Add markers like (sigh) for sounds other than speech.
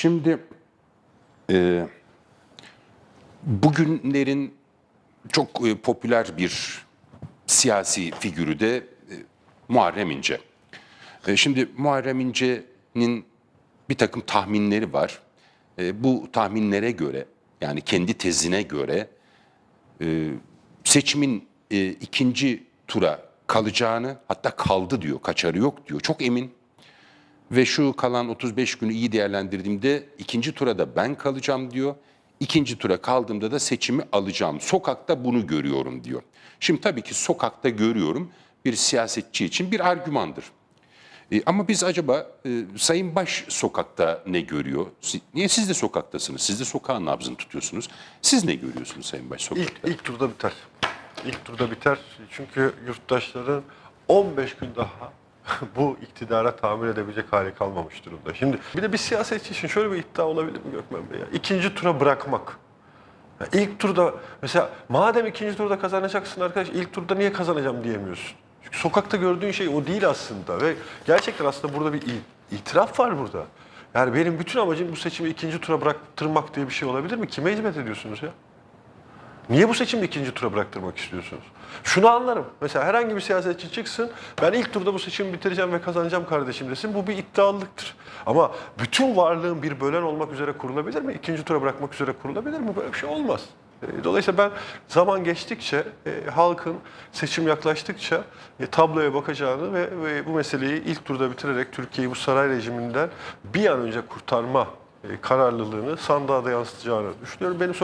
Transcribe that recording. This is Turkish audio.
Şimdi e, bugünlerin çok e, popüler bir siyasi figürü de e, Muharrem İnce. E, şimdi Muharrem İnce'nin bir takım tahminleri var. E, bu tahminlere göre yani kendi tezine göre e, seçimin e, ikinci tura kalacağını hatta kaldı diyor, kaçarı yok diyor. Çok emin. Ve şu kalan 35 günü iyi değerlendirdiğimde ikinci tura da ben kalacağım diyor. İkinci tura kaldığımda da seçimi alacağım. Sokakta bunu görüyorum diyor. Şimdi tabii ki sokakta görüyorum bir siyasetçi için bir argümandır. E, ama biz acaba e, Sayın Baş sokakta ne görüyor? Si- Niye siz de sokaktasınız? Siz de sokağın nabzını tutuyorsunuz. Siz ne görüyorsunuz Sayın Baş sokakta? İlk, ilk turda biter. İlk turda biter. Çünkü yurttaşların 15 gün daha (laughs) bu iktidara tahammül edebilecek hali kalmamış durumda. Şimdi bir de bir siyasetçi için şöyle bir iddia olabilir mi Gökmen Bey? Ya? İkinci tura bırakmak. Ya ilk turda mesela madem ikinci turda kazanacaksın arkadaş ilk turda niye kazanacağım diyemiyorsun. Çünkü sokakta gördüğün şey o değil aslında ve gerçekten aslında burada bir itiraf var burada. Yani benim bütün amacım bu seçimi ikinci tura bıraktırmak diye bir şey olabilir mi? Kime hizmet ediyorsunuz ya? Niye bu seçimde ikinci tura bıraktırmak istiyorsunuz? Şunu anlarım. Mesela herhangi bir siyasetçi çıksın, ben ilk turda bu seçimi bitireceğim ve kazanacağım kardeşim desin. Bu bir iddialılıktır. Ama bütün varlığın bir bölen olmak üzere kurulabilir mi? İkinci tura bırakmak üzere kurulabilir mi? Böyle bir şey olmaz. E, Dolayısıyla ben zaman geçtikçe, e, halkın seçim yaklaştıkça e, tabloya bakacağını ve, ve bu meseleyi ilk turda bitirerek Türkiye'yi bu saray rejiminden bir an önce kurtarma e, kararlılığını sandığa da yansıtacağını düşünüyorum. Benim